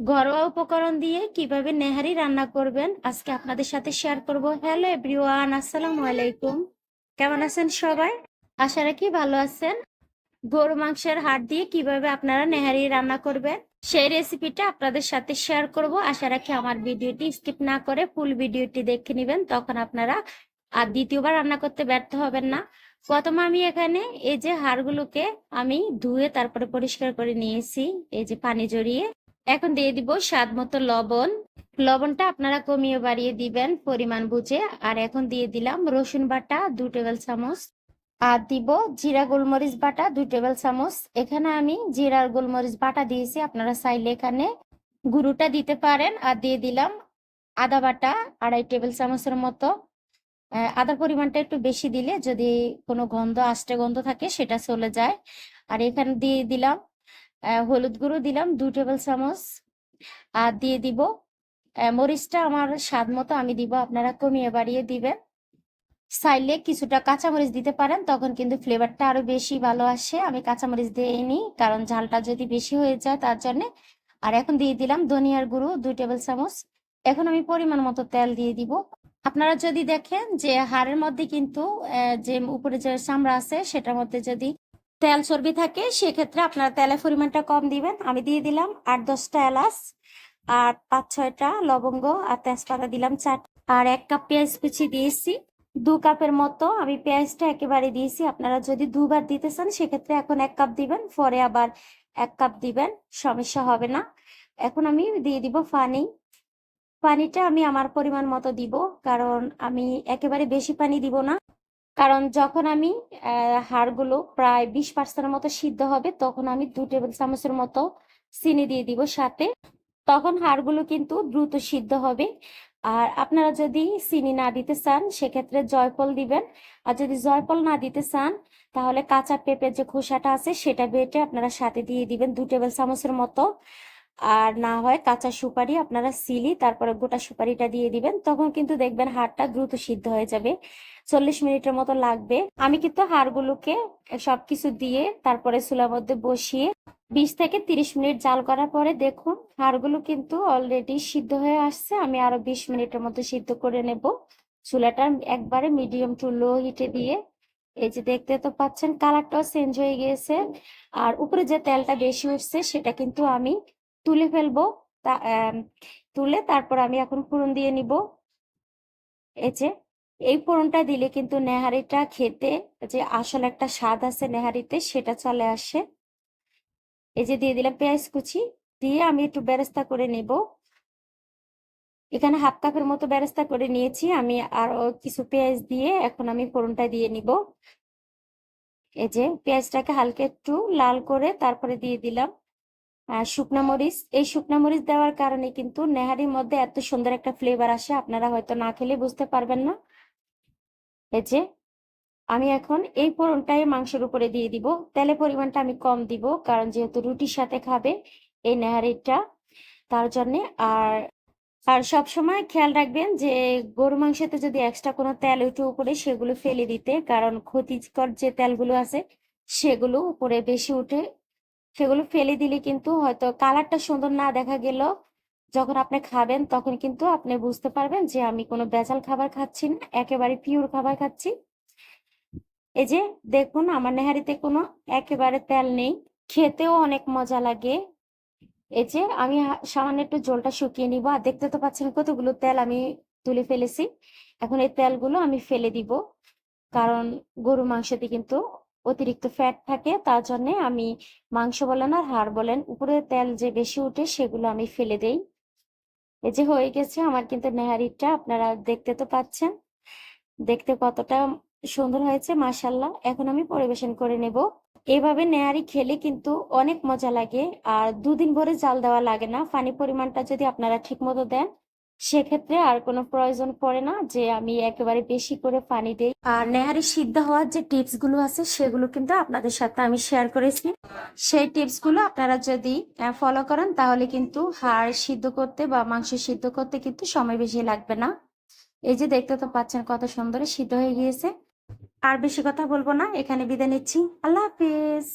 ঘরোয়া উপকরণ দিয়ে কীভাবে নেহারি রান্না করবেন, আজকে আপনাদের সাথে শেয়ার করব। হ্যালো এভরিওয়ান আসসালামু আলাইকুম। কেমন আছেন সবাই? আশা রাখি ভালো আছেন। গরু মাংসের হাড় দিয়ে কীভাবে আপনারা নেহারি রান্না করবেন, সেই রেসিপিটা আপনাদের সাথে শেয়ার করব। আশা রাখি আমার ভিডিওটি স্কিপ না করে ফুল ভিডিওটি দেখে নেবেন, তখন আপনারা আর দ্বিতীয়বার রান্না করতে ব্যর্থ হবেন না। প্রথমে আমি এখানে এই যে হাড়গুলোকে আমি ধুয়ে তারপরে পরিষ্কার করে নিয়েছি, এই যে পানি জড়িয়ে। এখন দিয়ে দিব স্বাদ মতো লবণ। লবণটা আপনারা কমিয়ে বাড়িয়ে দিবেন পরিমাণ বুঝে। আর এখন দিয়ে দিলাম রসুন বাটা দু টেবিল চামচ। আর দিব জিরা গোলমরিচ বাটা দুই টেবিল চামচ। এখানে আমি জিরার গোলমরিচ বাটা দিয়েছি, আপনারা চাইলে এখানে গুঁড়োটা দিতে পারেন। আর দিয়ে দিলাম আদা বাটা আড়াই টেবিল চামচের মতো। আদার পরিমাণটা একটু বেশি দিলে যদি কোনো গন্ধ, আষ্টে গন্ধ থাকে সেটা চলে যায়। আর এখানে দিয়ে দিলাম হলুদ গুঁড়ো দিলাম, দু টেবিল চামচ। আর দিয়ে দিব মরিচটা আমার স্বাদ মতো আমি দিব, আপনারা কমিয়ে বাড়িয়ে দিবেন। চাইলে কিছুটা কাঁচামরিচ দিতে পারেন, তখন কিন্তু ফ্লেভারটা আরও বেশি ভালো আসে। আমি কাঁচামরিচ দিয়ে দিইনি কারণ ঝালটা যদি বেশি হয়ে যায় তার জন্য। আর এখন দিয়ে দিলাম ধনিয়ার গুঁড়ো দুই টেবিল চামচ। এখন আমি পরিমাণ মতো তেল দিয়ে দিব। আপনারা যদি দেখেন যে হাড়ের মধ্যে কিন্তু যে উপরে যে চামড়া আছে, সেটার মধ্যে যদি তেল চর্বি থাকে, সেক্ষেত্রে আপনারা তেলের পরিমাণটা কম দিবেন। আমি দিয়ে দিলাম আট দশটা এলাচ, আর পাঁচ ছয়টা লবঙ্গ, আর তেজপাতা দিলাম চার আর এক কাপ পেঁয়াজ কুচি দিয়েছি। দু কাপের মতো আমি পেঁয়াজটা একেবারে দিয়েছি। আপনারা যদি দুবার দিতে চান, সেক্ষেত্রে এখন এক কাপ দিবেন, পরে আবার এক কাপ দিবেন, সমস্যা হবে না। এখন আমি দিয়ে দিব পানি। পানিটা আমি আমার পরিমাণ মতো দিব, কারণ আমি একেবারে বেশি পানি দিব না। কারণ যখন আমি হাড়গুলো প্রায় বিশ পার্সেন্টের মতো সিদ্ধ হবে, তখন আমি দু টেবিল চামচের মতো চিনি দিয়ে দিব সাথে। তখন হাড়গুলো কিন্তু দ্রুত সিদ্ধ হবে। আর আপনারা যদি চিনি না দিতে চান, সেক্ষেত্রে জয়ফল দিবেন। আর যদি জয়ফল না দিতে চান, তাহলে কাঁচা পেঁপের যে খোসাটা আছে, সেটা বেটে আপনারা সাথে দিয়ে দিবেন দু টেবিল চামচের মতো। আর না হয় কাঁচা সুপারি আপনারা সিলি, তারপরে গোটা সুপারিটা দিয়ে দিবেন, তখন কিন্তু দেখবেন হাড়টা দ্রুত সিদ্ধ হয়ে যাবে। চল্লিশ মিনিটের মতো লাগবে। আমি কিন্তু হাড়গুলোকে সবকিছু দিয়ে তারপরে চুলার মধ্যে বসিয়ে বিশ থেকে তিরিশ মিনিট জাল করার পরে দেখুন হাড়গুলো কিন্তু অলরেডি সিদ্ধ হয়ে আসছে। আমি আরও বিশ মিনিটের মতো সিদ্ধ করে নেব। চুলাটা একবারে মিডিয়াম টু লো হিটে দিয়ে। এই যে দেখতে তো পাচ্ছেন কালারটাও চেঞ্জ হয়ে গিয়েছে। আর উপরে যে তেলটা বেশি উঠছে, সেটা কিন্তু আমি তুলে ফেলব, তা তুলে তারপর আমি এখন ফোড়ন দিয়ে নিব। এই যে, এই ফোড়নটা দিলে কিন্তু নেহারিটা খেতে যে আসল একটা স্বাদ আছে নেহারিতে, সেটা চলে আসে। এই যে দিয়ে দিলাম পেঁয়াজ কুচি, দিয়ে আমি একটু বেরেস্তা করে নেব। এখানে হাফ কাপের মতো বেরেস্তা করে নিয়েছি, আমি আরও কিছু পেঁয়াজ দিয়ে এখন আমি ফোড়নটা দিয়ে নিব। এই যে, পেঁয়াজটাকে হালকা একটু লাল করে তারপরে দিয়ে দিলাম। শুকনা মরিচ। এই শুকনা মরিচ দেওয়ার কারণে কিন্তু নেহারির মধ্যে এত সুন্দর একটা ফ্লেভার আসে, আপনারা হয়তো না খেলে বুঝতে পারবেন না। এই যে, আমি এখন এই ফোড়নটাই মাংসের উপরে দিয়ে দিব। তেলের পরিমাণটা আমি কম দিব, কারণ যেহেতু রুটির সাথে খাবে এই নেহারিটা, তার জন্য। আর আর সব সময় খেয়াল রাখবেন যে গরু মাংসতে যদি এক্সট্রা কোনো তেল উঠে উপরে, সেগুলো ফেলে দিতে, কারণ ক্ষতিকর যে তেলগুলো আছে, সেগুলো উপরে বেশি উঠে সেগুলো ফেলে দিলে কিন্তু হয়তো কালারটা সুন্দর না দেখা গেল। যখন আপনি খাবেন তখন কিন্তু আপনি বুঝতে পারবেন যে আমি কোনো ভেজাল খাবার খাচ্ছি না, একেবারে পিওর খাবার খাচ্ছি। এই যে দেখুন আমার নেহারিতে কোনো একেবারে তেল নেই, খেতেও অনেক মজা লাগে। এই যে আমি সামান্য একটু জলটা শুকিয়ে নিব, আর দেখতে তো পাচ্ছেন কতগুলো তেল আমি তুলে ফেলেছি। এখন এই তেলগুলো আমি ফেলে দিব। কারণ গরু মাংসতে কিন্তু অতিরিক্ত ফ্যাট থাকে, তার জন্য আমি মাংস বলেন আর হাড় বলেন, উপরে তেল যে বেশি উঠে সেগুলো আমি ফেলে দেই। এই যে হয়ে গেছে আমার কিন্তু নেহারিটা, আপনারা দেখতে তো পাচ্ছেন। দেখতে কতটা সুন্দর হয়েছে মাশাল্লাহ এখন আমি পরিবেশন করে নেব। এভাবে নেহারি খেলে কিন্তু অনেক মজা লাগে, আর দুদিন ভরে জাল দেওয়া লাগে না। পানি পরিমাণটা যদি আপনারা ঠিক মতো দেন সেক্ষেত্রে আর কোনো প্রয়োজন পড়ে না যে আমি একেবারে বেশি করে পানি দেই। আর নেহারি সিদ্ধ হওয়ার যে টিপসগুলো আছে, সেগুলো কিন্তু আপনাদের সাথে আমি শেয়ার করেছি। সেই টিপসগুলো আপনারা যদি ফলো করেন, তাহলে কিন্তু হাড় সিদ্ধ করতে বা মাংস সিদ্ধ করতে কিন্তু সময় বেশি লাগবে না। এই যে দেখতে তো পাচ্ছেন কত সুন্দর সিদ্ধ হয়ে গিয়েছে। আর বেশি কথা বলব না, এখানে বিদায় নিচ্ছি। আল্লাহ হাফিজ।